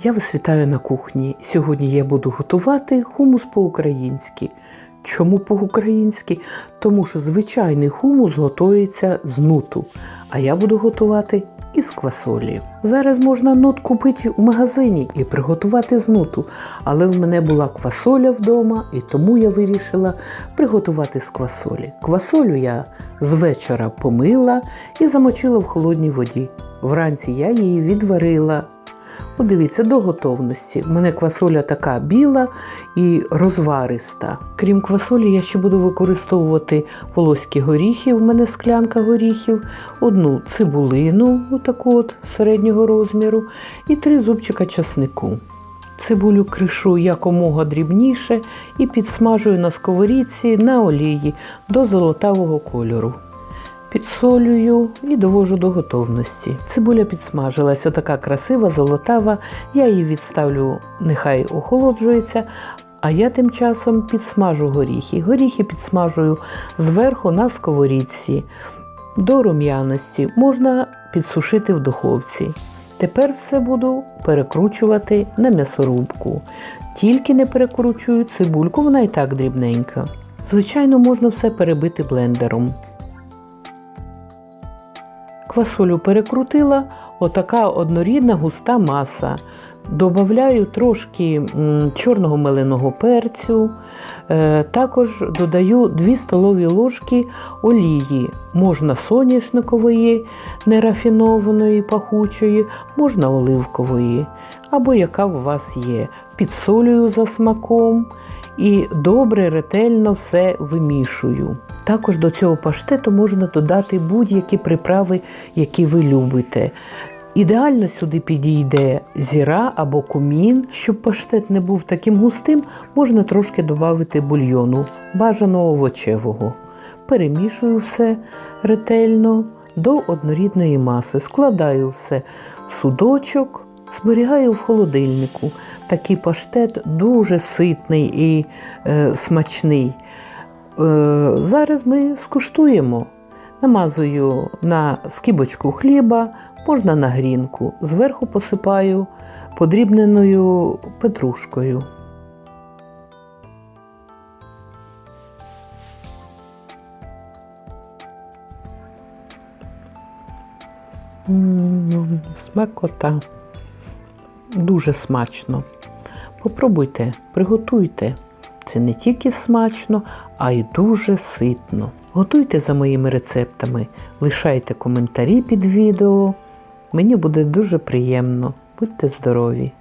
Я вас вітаю на кухні. Сьогодні я буду готувати хумус по-українськи. Чому по-українськи? Тому що звичайний хумус готується з нуту, а я буду готувати із квасолі. Зараз можна нут купити в магазині і приготувати з нуту, але в мене була квасоля вдома, і тому я вирішила приготувати з квасолі. Квасолю я з вечора помила і замочила в холодній воді. Вранці я її відварила. Подивіться, до готовності. У мене квасоля така біла і розвариста. Крім квасолі, я ще буду використовувати волоські горіхи. У мене склянка горіхів, одну цибулину, отаку от середнього розміру, і три зубчика часнику. Цибулю кришу якомога дрібніше і підсмажую на сковорідці на олії до золотавого кольору. Підсолюю і довожу до готовності. Цибуля підсмажилась, отака красива, золотава. Я її відставлю, нехай охолоджується. А я тим часом підсмажу горіхи. Горіхи підсмажую зверху на сковорідці до рум'яності. Можна підсушити в духовці. Тепер все буду перекручувати на м'ясорубку. Тільки не перекручую цибульку, вона і так дрібненька. Звичайно, можна все перебити блендером. Квасолю перекрутила, отака однорідна густа маса. Добавляю трошки чорного меленого перцю, е, також додаю 2 столові ложки олії. Можна соняшникової, нерафінованої, пахучої, можна оливкової, або яка у вас є. Підсолюю за смаком і добре, ретельно все вимішую. Також до цього паштету можна додати будь-які приправи, які ви любите. Ідеально сюди підійде зіра або кумін. Щоб паштет не був таким густим, можна трошки додати бульйону, бажаного овочевого. Перемішую все ретельно до однорідної маси. Складаю все в судочок, зберігаю в холодильнику. Такий паштет дуже ситний і е, смачний. Е, зараз ми скуштуємо. Намазую на скибочку хліба, можна на грінку. Зверху посипаю подрібненою петрушкою. Смакота. Дуже смачно. Попробуйте, приготуйте. Це не тільки смачно, а й дуже ситно. Готуйте за моїми рецептами, лишайте коментарі під відео. Мені буде дуже приємно. Будьте здорові!